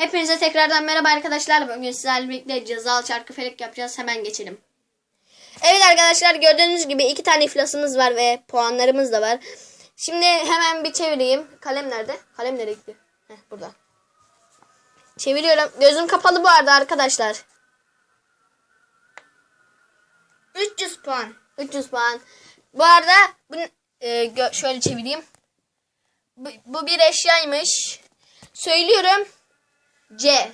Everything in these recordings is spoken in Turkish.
Hepinize tekrardan merhaba arkadaşlar. Bugün sizlerle birlikte cezalı çarkı felek yapacağız. Hemen geçelim. Evet arkadaşlar gördüğünüz gibi iki tane iflasımız var ve puanlarımız da var. Şimdi hemen bir çevireyim. Kalem nerede? Kalem nereye gitti? Heh, burada. Çeviriyorum. Gözüm kapalı bu arada arkadaşlar. 300 puan. 300 puan. Bu arada bunu e, şöyle çevireyim. Bu, bu bir eşyaymış. Söylüyorum. C.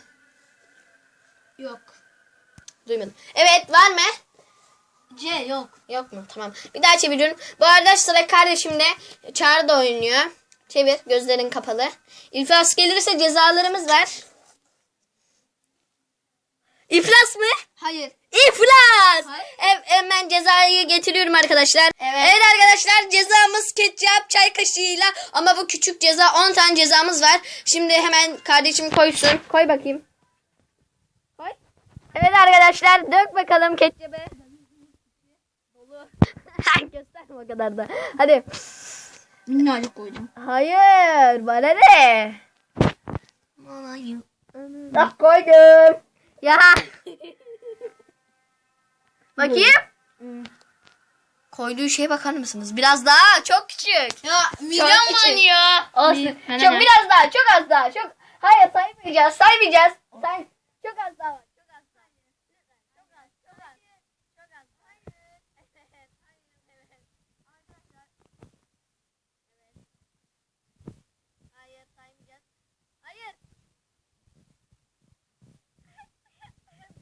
Yok. Duymadım. Evet var mı? C yok. Yok mu? Tamam. Bir daha çeviriyorum. Bu arada sıra kardeşimde. Çağrı da oynuyor. Çevir. Gözlerin kapalı. İflas gelirse cezalarımız var. İflas mı? Hayır. İflas. Ev, hemen cezayı getiriyorum arkadaşlar. Evet. arkadaşlar cezamız ketçap çay kaşığıyla ama bu küçük ceza 10 tane cezamız var. Şimdi hemen kardeşim koysun. Koy bakayım. Koy. Evet arkadaşlar dök bakalım ketçabı. Dolu. Gösterme o kadar da. Hadi. Minnacık koydum. Hayır bana ne? Ah koydum. Ya. Bakayım. Koyduğu şeye bakar mısınız? Biraz daha çok küçük. Ya küçük. bulanıyor. Olsun. Bir- çok biraz daha, çok az daha, çok. Hayır saymayacağız, saymayacağız. Say. Çok az daha var. Çok az daha. Çok az, çok az. Çok az. Hayır. Evet, hayır, evet. Arkadaşlar. Evet. Hayır saymayacağız. Hayır.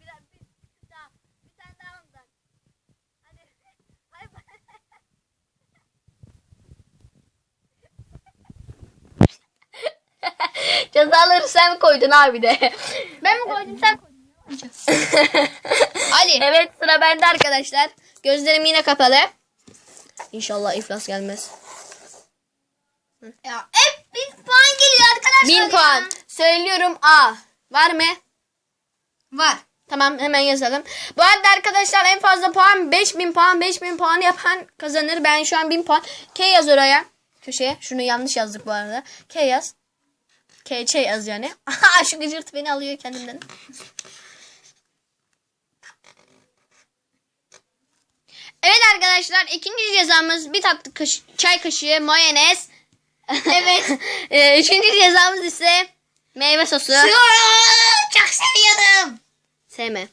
Biraz bir daha. Bir tane daha ondan. Hadi. Hayır. Cezaları sen koydun abi de. Ben mi koydum sen koydun? Ali. Evet sıra bende arkadaşlar. Gözlerim yine kapalı. İnşallah iflas gelmez. Ya hep 1000 puan geliyor arkadaşlar. Bin ya. puan. Söylüyorum A. Var mı? Var. Tamam hemen yazalım. Bu arada arkadaşlar en fazla puan 5000 puan. 5000 puan yapan kazanır. Ben şu an 1000 puan. K yaz oraya. Köşeye. Şunu yanlış yazdık bu arada. K yaz. K Ç yaz yani. Aha şu gıcırt beni alıyor kendimden. Evet arkadaşlar ikinci cezamız bir tatlı kaş- çay kaşığı mayonez. Evet. Ee, Üçüncü cezamız ise meyve sosu. Çok seviyorum. Sevme.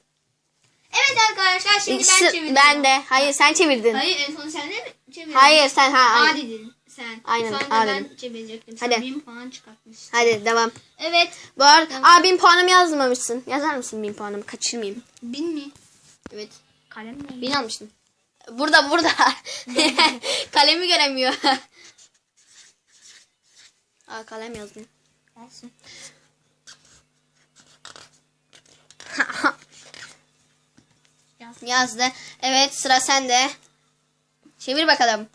Evet arkadaşlar şimdi İkisi- ben çevirdim. ben de. Hayır sen çevirdin. Hayır en son sen de mi çevirdin? Hayır sen ha. Hayır. dedin sen. Aynen, Sonra A ben çevirecektim. Hadi. Sen 1000 puan çıkartmışsın. Hadi devam. Evet. Bu arada aa, bin puanımı yazmamışsın. Yazar mısın bin puanımı? Kaçırmayayım. 1000 mi? Evet. Kalem ne? Bin almıştım. Burada burada. Kalemi göremiyor. aa kalem yazdım. Yaz. Yazdı. Evet sıra sende. Çevir bakalım.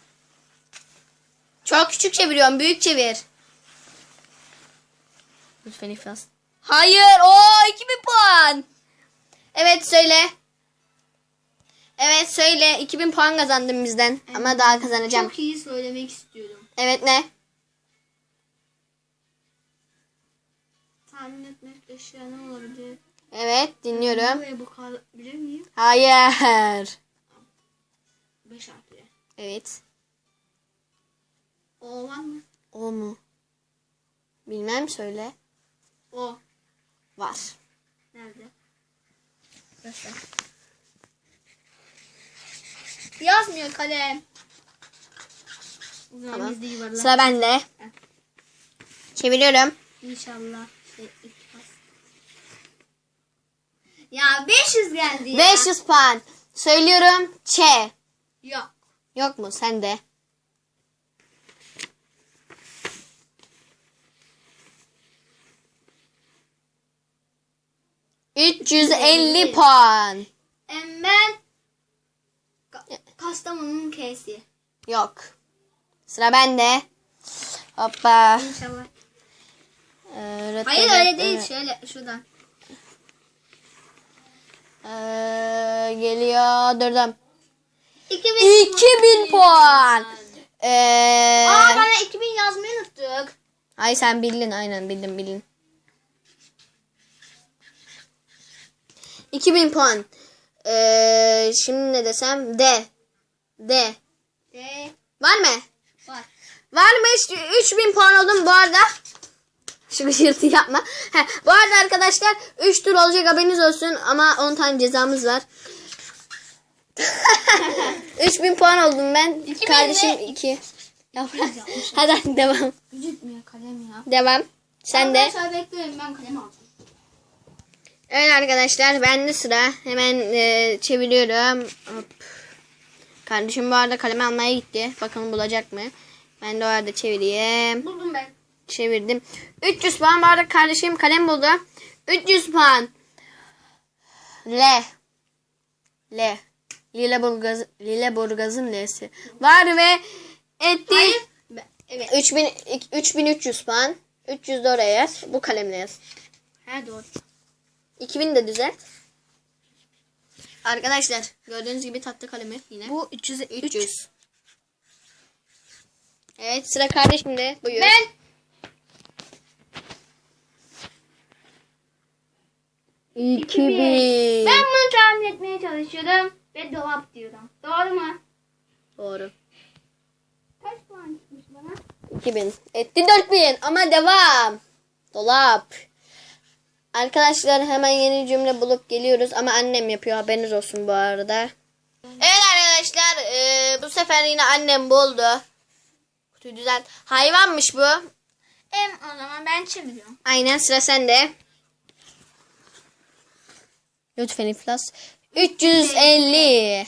Çok küçük çeviriyorum. Büyük çevir. Lütfen iflas. Hayır. o 2000 puan. Evet söyle. Evet söyle. 2000 puan kazandım bizden. Ama daha kazanacağım. Çok iyi söylemek istiyorum. Evet ne? Tahmin etmek eşya ne olabilir? Evet dinliyorum. Buraya bakabilir miyim? Hayır. 5 harfli. Evet. O var mı? O mu? Bilmem söyle. O. Var. Nerede? Göster. Yazmıyor kalem. O zaman Tamam. yuvarlak. Sıra bende. Çeviriyorum. İnşallah. Şey, ihtiras. Ya 500 geldi ya. 500 puan. Söylüyorum. Ç. Yok. Yok mu? Sende. ...350 puan. Ka- Kastamonu'nun K'si. Yok. Sıra bende. Hoppa. İnşallah. Ee, Hayır öyle değil. Şöyle şuradan. Ee, geliyor. Durdum. 2000, 2000 puan. Ee, Aa bana 2000 yazmayı unuttuk. Ay sen bildin aynen bildin bildin. 2000 puan. Ee, şimdi ne desem? D. D. De. Var mı? Var. Varmış 3000 puan oldum bu arada. Şu gıcırtı yapma. He, bu arada arkadaşlar 3 tur olacak haberiniz olsun ama 10 tane cezamız var. 3000 puan oldum ben. 2000 Kardeşim ne? 2. Hadi hadi devam. Gitmiyor kalem ya. Devam. Sen de. Arkadaşlar bekleyin ben kalem aldım. Evet arkadaşlar bende sıra. Hemen e, çeviriyorum. Hop. Kardeşim bu arada kalem almaya gitti. Bakalım bulacak mı? Ben de o arada çevireyim. Buldum ben. Çevirdim. 300 puan bu arada kardeşim kalem buldu. 300 puan. L. L. Lilleburgaz, Lilleburgaz'ın L'si. Var ve etti. Hayır. Ben- Evet. 3000, 3300 puan. 300 de oraya yaz. Bu kalemle yaz. He doğru. 2000 de düzelt. Arkadaşlar gördüğünüz gibi tatlı kalemi yine. Bu 300 300. Evet sıra kardeşimde. Buyur. Ben 2000. ben bunu tahmin etmeye çalışıyorum ve dolap diyorum. Doğru mu? Doğru. Kaç puan çıkmış bana? 2000. Etti 4000 ama devam. Dolap. Arkadaşlar hemen yeni cümle bulup geliyoruz ama annem yapıyor haberiniz olsun bu arada. Evet arkadaşlar eee, bu sefer yine annem buldu. Kutuyu düzelt. Hayvanmış bu. Em o zaman ben çeviriyorum. Aynen sıra sende. Lütfen iflas. 350.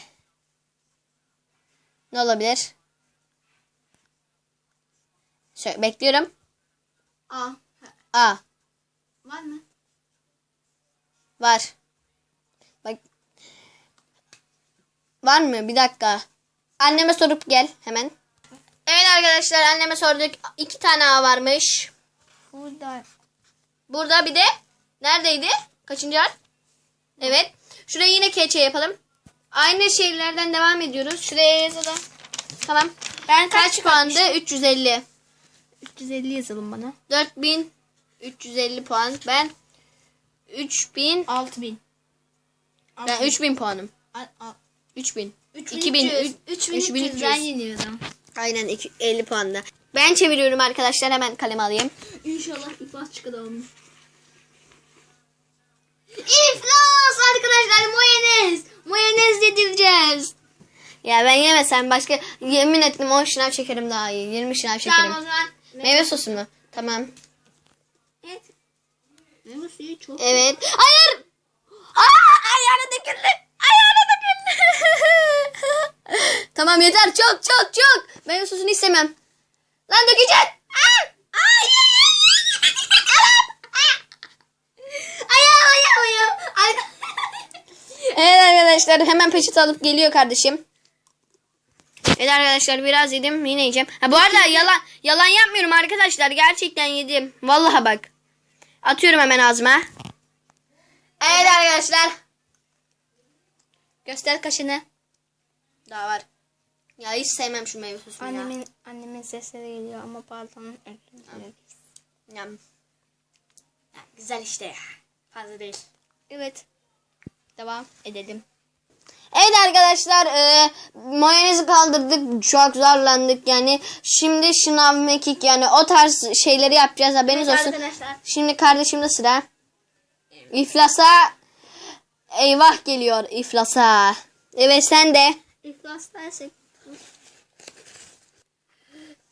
Ne olabilir? Şöyle bekliyorum. Aa. A. Var mı? Var. Bak. Var mı? Bir dakika. Anneme sorup gel hemen. Evet arkadaşlar anneme sorduk. İki tane A varmış. Burada. Burada bir de neredeydi? Kaçıncı harf? Evet. Şuraya yine keçe yapalım. Aynı şeylerden devam ediyoruz. Şuraya yazalım. Tamam. Ben Kaç puandı? 350. 350 yazalım bana. 4350 puan. Ben 3000 6000. ben 3000 puanım. Al, al. 3000. 2000. 2000. 3300. Ben yeniyordum. Aynen iki- 50 puanda. Ben çeviriyorum arkadaşlar. Hemen kalem alayım. İnşallah iflas çıkalım. İflas arkadaşlar mayonez. Mayonez yedireceğiz. Ya ben yemesem başka yemin ettim 10 şınav çekerim daha iyi. 20 şınav çekerim. Tamam o zaman. Meyve sosu mu? Tamam. Evet. Meyve suyu çok. Evet. Hayır. Aa, ayağına döküldü. Ayağına döküldü. tamam yeter. Çok çok çok. Meyve sosunu istemem. Lan dökeceksin. Evet arkadaşlar hemen peçete alıp geliyor kardeşim. Evet arkadaşlar biraz yedim yine yiyeceğim. Ha bu arada yalan yalan yapmıyorum arkadaşlar gerçekten yedim. Vallahi bak. Atıyorum hemen ağzıma. Evet arkadaşlar. Göster kaşını. Daha var. Ya hiç sevmem şu meyve sosunu ya. Annemin annemin sesleri geliyor ama pardon. Yam. Ya, güzel işte ya. Fazla değil. Evet. Devam edelim. Evet arkadaşlar e, mayonezi kaldırdık. Çok zorlandık yani. Şimdi şınav mekik yani o tarz şeyleri yapacağız haberiniz olsun. Arkadaşlar. Şimdi kardeşimde sıra. İflasa eyvah geliyor iflasa. Evet sen de. İflas dersek.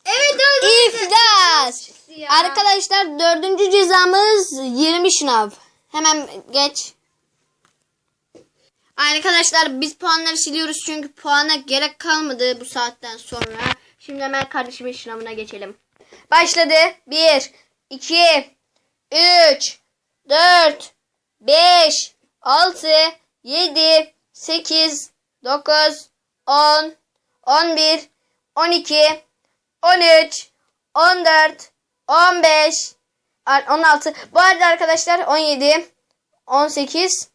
Evet. İflas. Arkadaşlar dördüncü cezamız 20 şınav. Hemen geç. Arkadaşlar biz puanları siliyoruz çünkü puana gerek kalmadı bu saatten sonra. Şimdi hemen kardeşimin şınavına geçelim. Başladı. 1, 2, 3, 4, 5, 6, 7, 8, 9, 10, 11, 12, 13, 14, 15, 16. Bu arada arkadaşlar 17, 18,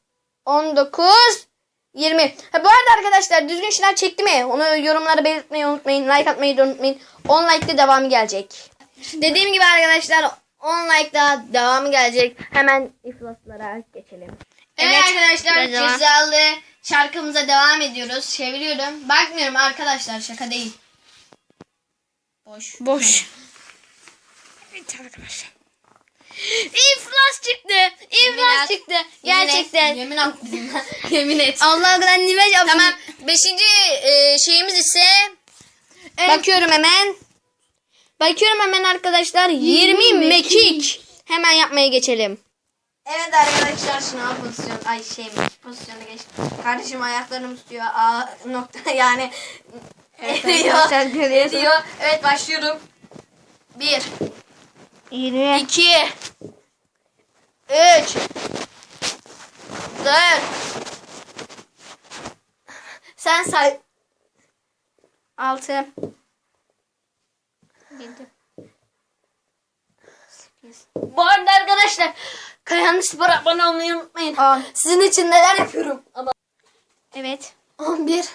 19, 20. Ha, bu arada arkadaşlar düzgün şeyler çekti mi? Onu yorumlara belirtmeyi unutmayın. Like atmayı da unutmayın. 10 like'de devamı gelecek. Dediğim gibi arkadaşlar 10 like'da devamı gelecek. Hemen iflaslara geçelim. Evet, Evet, arkadaşlar cezalı şarkımıza devam ediyoruz. Çeviriyorum. Bakmıyorum arkadaşlar şaka değil. Boş. Boş. Evet arkadaşlar. İflas çıktı. İflas et. çıktı. Yemin et. Gerçekten. Yemin et. Yemin et. Allah kadar nimet yapsın. Tamam. Beşinci e, şeyimiz ise bakıyorum hemen. Bakıyorum hemen arkadaşlar. 20 mekik. Hemen yapmaya geçelim. Evet arkadaşlar sınav pozisyon ay şey pozisyonu geç. Kardeşim ayaklarım tutuyor. A nokta yani Evet eriyor. Eriyor. Evet başlıyorum. 1 20. 2 3 4 Sen say. 6. 7. Bu arada arkadaşlar Kayan Spor abone olmayı unutmayın. 10. Sizin için neler yapıyorum. Ama Evet. 11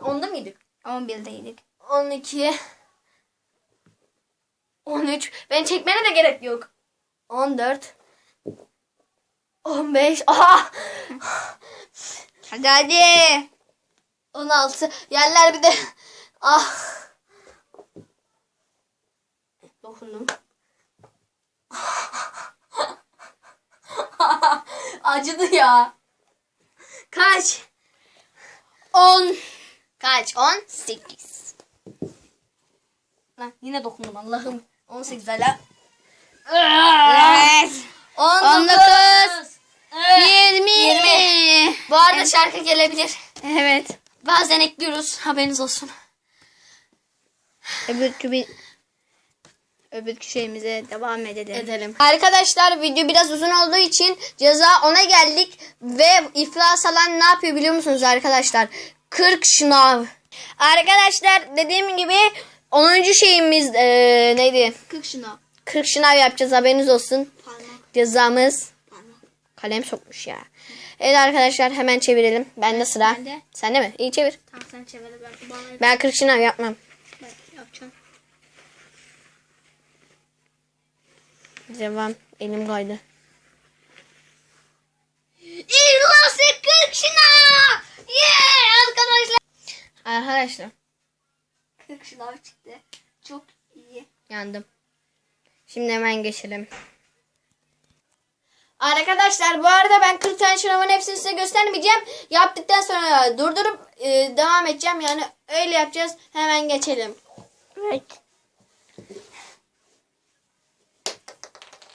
Onda mıydık? 11'deydik. 12 13 Ben çekmene de gerek yok. 14 15 Aha! Hadi hadi. 16 Yerler bir de Ah Dokundum. Acıdı ya. Kaç? 10 Kaç? 10 8 Lan yine dokundum Allah'ım. 18 hala. Evet. 19 20. 20. Bu arada şarkı gelebilir. Evet. Bazen ekliyoruz. Haberiniz olsun. Öbürkü bir öbürkü şeyimize devam edelim. edelim. Arkadaşlar video biraz uzun olduğu için ceza ona geldik ve iflas alan ne yapıyor biliyor musunuz arkadaşlar? 40 şınav. Arkadaşlar dediğim gibi 10. şeyimiz eee, neydi? 40 şuna. 40 şınav yapacağız haberiniz olsun. Parmak. Cezamız Parmak. kalem sokmuş ya. Evet arkadaşlar hemen çevirelim. Bende sıra. Bende. Sende mi? İyi çevir. Tamam sen çevir ben bana Ben 40 şınav yapmam. ben yapacağım. Devam. Elim kaydı. İlası 40 şuna. Yeah arkadaşlar. Arkadaşlar 40 şınav çıktı. Çok iyi. Yandım. Şimdi hemen geçelim. Arkadaşlar bu arada ben 40 tane şınavın hepsini size göstermeyeceğim. Yaptıktan sonra durdurup e, devam edeceğim. Yani öyle yapacağız. Hemen geçelim. Evet.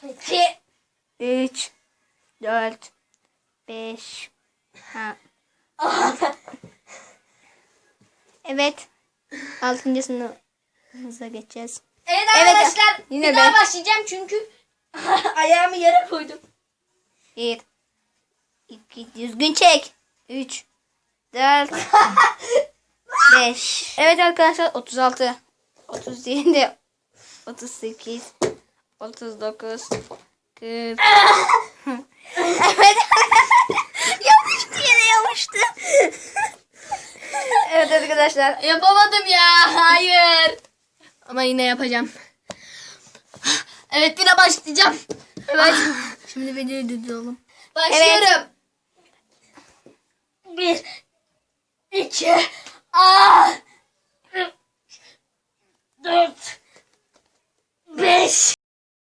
2 3 4 5 ha. Evet. Altıncısını hızla geçeceğiz. Evet Evet, arkadaşlar yine bir daha ben. başlayacağım çünkü ayağımı yere koydum. 1 2 düzgün çek. 3 4 5 Evet arkadaşlar 36 37 38 39 40 Evet Yapıştı yine yapıştı Evet arkadaşlar Yapamadım ya. Ama yine yapacağım. Evet yine başlayacağım. Evet Şimdi videoyu durduralım Başlıyorum. Bir, iki, aa, dört, beş,